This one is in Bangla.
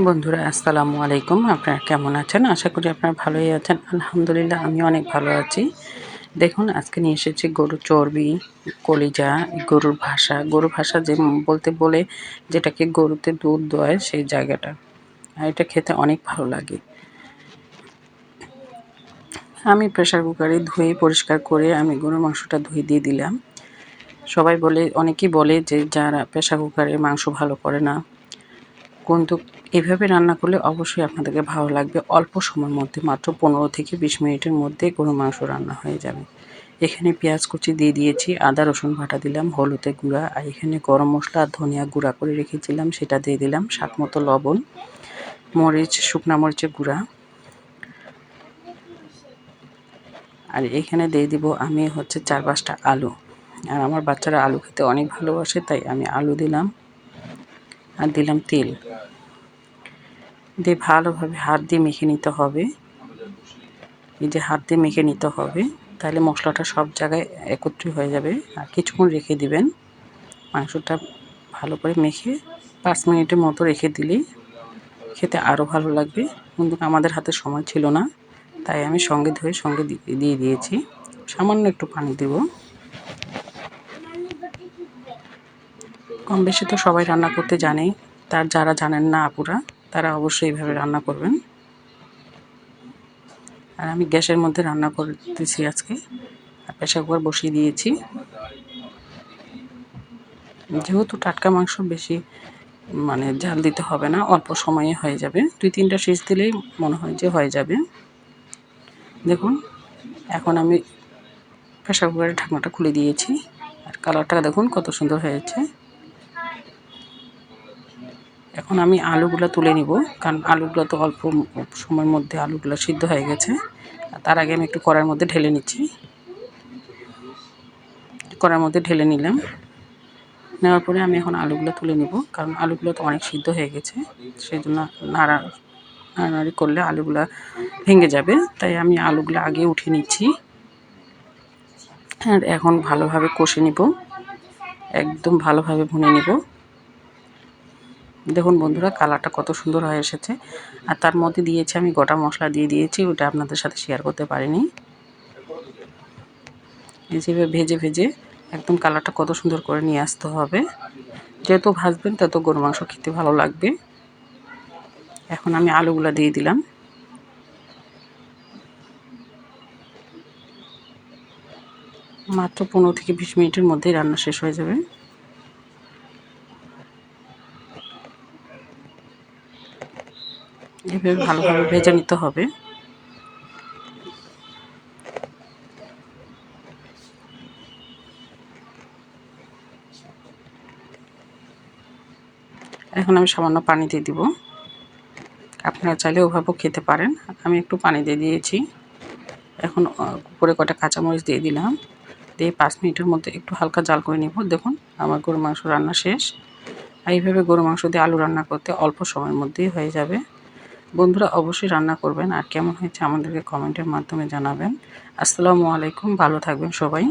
বন্ধুরা, আসসালামু আলাইকুম। আপনারা কেমন আছেন? আশা করি আপনারা ভালোই আছেন। আলহামদুলিল্লাহ আমি অনেক ভালো আছি। দেখুন, আজকে নিয়ে এসেছি গরুর চর্বি, কলিজা, গরুর ভাষা। গরুর ভাষা যে বলতে বলে যেটাকে গরুতে দুধ দেয়, সেই জায়গাটা। আর এটা খেতে অনেক ভালো লাগে। আমি প্রেশার কুকারে ধুয়ে পরিষ্কার করে আমি গরুর মাংসটা ধুয়ে দিয়ে দিলাম। সবাই বলে, অনেকেই বলে যে যারা প্রেশার কুকারে মাংস ভালো করে না কিন্তু এভাবে রান্না করলে অবশ্যই আপনাদেরকে ভালো লাগবে। অল্প সময়ের মধ্যে, মাত্র পনেরো থেকে বিশ মিনিটের মধ্যে গরু মাংস রান্না হয়ে যাবে। এখানে পেঁয়াজ কুচি দিয়ে দিয়েছি, আদা, রসুন বাটা দিলাম হলুদে গুঁড়া, আর এখানে গরম মশলা আর ধনিয়া গুঁড়া করে রেখেছিলাম, সেটা দিয়ে দিলাম স্বাদ মতো লবণ, মরিচ, শুকনা মরিচের গুঁড়া। আর এখানে দিয়ে দিব আমি হচ্ছে চার পাঁচটা আলু। আর আমার বাচ্চারা আলু খেতে অনেক ভালোবাসে, তাই আমি আলু দিলাম। আর দিলাম তেল। দিয়ে ভালোভাবে হাত দিয়ে মেখে নিতে হবে। এই যে হাত দিয়ে মেখে নিতে হবে, তাহলে মশলাটা সব জায়গায় একত্রিত হয়ে যাবে। আর কিছুক্ষণ রেখে দিবেন। মাংসটা ভালো করে মেখে পাঁচ মিনিটের মতো রেখে দিলেই খেতে আরও ভালো লাগবে। কিন্তু আমাদের হাতে সময় ছিল না, তাই আমি সঙ্গে ধরে সঙ্গে দিয়ে দিয়েছি। সামান্য একটু পানি দেব। কম বেশি তো সবাই রান্না করতে জানেই। তার যারা জানেন না আপুরা, তারা অবশ্যই এইভাবে রান্না করবেন। আর আমি গ্যাসের মধ্যে রান্না করতেছি আজকে। আর প্রেশার কুকার বসিয়ে দিয়েছি। যেহেতু টাটকা মাংস বেশি মানে জাল দিতে হবে না, অল্প সময়ে হয়ে যাবে। দুই তিনটা সিজ দিলেই মনে হয় যে হয়ে যাবে। দেখুন, এখন আমি প্রেশার কুকারের ঢাকনাটা খুলে দিয়েছি। আর কালারটা দেখুন কত সুন্দর হয়েছে। এখন আমি আলুগুলো তুলে নিব, কারণ আলুগুলো তো অল্প সময়ের মধ্যে আলুগুলো সিদ্ধ হয়ে গেছে। তার আগে আমি একটু কড়ার মধ্যে ঢেলে নিচ্ছি। কড়ার মধ্যে ঢেলে নিলাম। নেওয়ার পরে আমি এখন আলুগুলো তুলে নিব, কারণ আলুগুলো তো অনেক সিদ্ধ হয়ে গেছে। সেই জন্য নাড়া, নাড়ানাড়ি করলে আলুগুলো ভেঙে যাবে। তাই আমি আলুগুলো আগে উঠিয়ে নিচ্ছি। আর এখন ভালোভাবে কষে নিব। একদম ভালোভাবে ভুনে নিব। দেখুন বন্ধুরা, কালারটা কত সুন্দর হয়ে এসেছে। আর তার মধ্যে দিয়েছি আমি গোটা মশলা দিয়ে দিয়েছি, ওটা আপনাদের সাথে শেয়ার করতে পারিনি। যেভাবে ভেজে ভেজে একদম কালারটা কত সুন্দর করে নিয়ে আসতে হবে। যেহেতু ভাজবেন তত গরু মাংস খেতে ভালো লাগবে। এখন আমি আলুগুলো দিয়ে দিলাম। মাত্র পনেরো থেকে বিশ মিনিটের মধ্যেই রান্না শেষ হয়ে যাবে। এভাবে ভালোভাবে ভেজে নিতে হবে। এখন আমি সামান্য পানি দিয়ে দিব। আপনারা চাইলে ওভাবেও খেতে পারেন। আমি একটু পানি দিয়ে দিয়েছি। এখন উপরে কটা কাঁচামরিচ দিয়ে দিলাম। দিয়ে পাঁচ মিনিটের মধ্যে একটু হালকা জাল করে নিব। দেখুন, আমার গরু মাংস রান্না শেষ। এইভাবে গরু মাংস দিয়ে আলু রান্না করতে অল্প সময়ের মধ্যেই হয়ে যাবে। বন্ধুরা অবশ্যই রান্না করবেন আর কেমন হয়েছে আমাদেরকে কমেন্টের মাধ্যমে জানাবেন। আসসালামু আলাইকুম, ভালো থাকবেন সবাই।